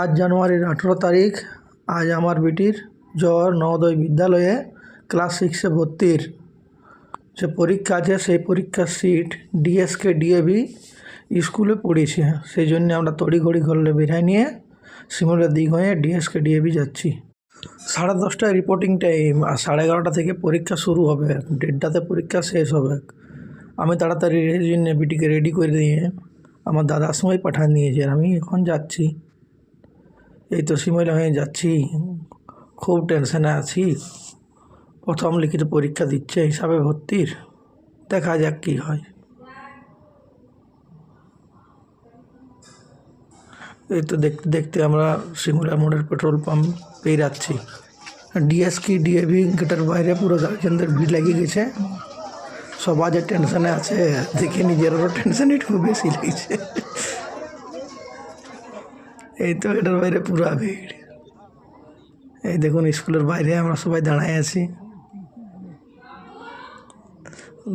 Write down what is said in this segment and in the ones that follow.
আজ জানুয়ারির আঠেরো তারিখ। আজ আমার বেটির জ্বর নবোদয় বিদ্যালয়ে ক্লাস সিক্সে ভর্তির। যে পরীক্ষা আছে, সেই পরীক্ষার সিট ডিএসকে ডিএভি স্কুলে পড়েছে সেই জন্য আমরা তড়িঘড়ি ঘরে বেরাই নিয়ে শিমুলের দিক হয়ে ডিএসকে ডিএভি যাচ্ছি। সাড়ে দশটায় রিপোর্টিং টাইম আর সাড়ে এগারোটা থেকে পরীক্ষা শুরু হবে। দেড়টাতে পরীক্ষা শেষ হবে। আমি তাড়াতাড়ি জন্য বিটিকে রেডি করে দিয়ে আমার দাদার সময় পাঠান দিয়েছে, আর আমি এখন যাচ্ছি। এই তো সিমলা হয়ে যাচ্ছি। খুব টেনশনে আছি। প্রথম লিখিত পরীক্ষা দিচ্ছে হিসাবে ভর্তির। দেখা যাক কী হয়। এই তো দেখতে দেখতে আমরা সিঙ্গুলা মোড়ের পেট্রোল পাম্প পেয়ে যাচ্ছি। ডিএসকি, ডিএভি, গেটের বাইরে পুরো গার্জেনদের ভিড় লেগে গেছে। সবাই যে টেনশনে আছে, দেখে নিজেরও টেনশন একটু বেশি লাগছে। এই তো এটার বাইরে পুরা ভিড় এই দেখুন, স্কুলের বাইরে আমরা সবাই দাঁড়ায় আছি।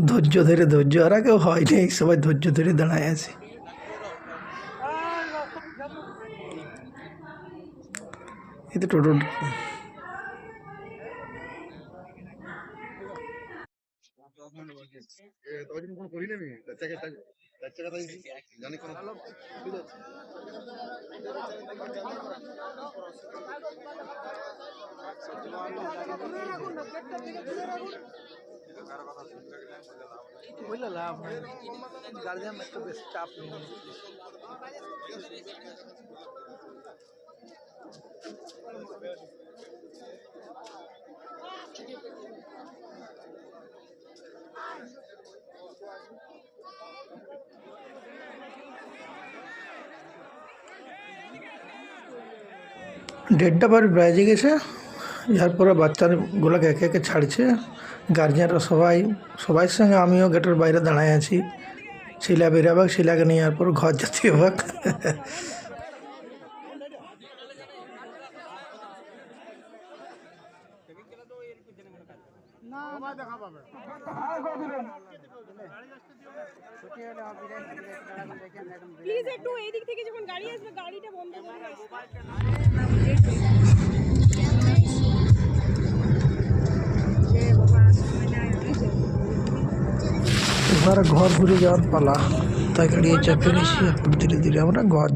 ধৈর্য ধরে, ধৈর্য, আর কেউ হয় নেই, সবাই ধৈর্য ধরে দাঁড়ায় আছি। এই তো টোটো বললে লাভ হয় গার্জিয়ান একটু বেশি চাপ নেই। দেড়টা বার বেজে গেছে। যার পরে বাচ্চাগুলোকে একে একে ছাড়ছে। গার্জিয়ানরা সবাই সবাই সঙ্গে আমিও গেটের বাইরে দাঁড়ায় আছি। শিলা বেরাবাক শিলাকে নিয়ে যাওয়ার পর ঘর যেতে হবে প্লিজ একটু থেকে যখন গাড়ি আসবে, গাড়িটা বন্ধ করে এবার ঘর ঘুরে যাওয়ার পালা। তাই গাড়ি চাপে নিয়েছি এখন ধীরে ধীরে আমরা ঘর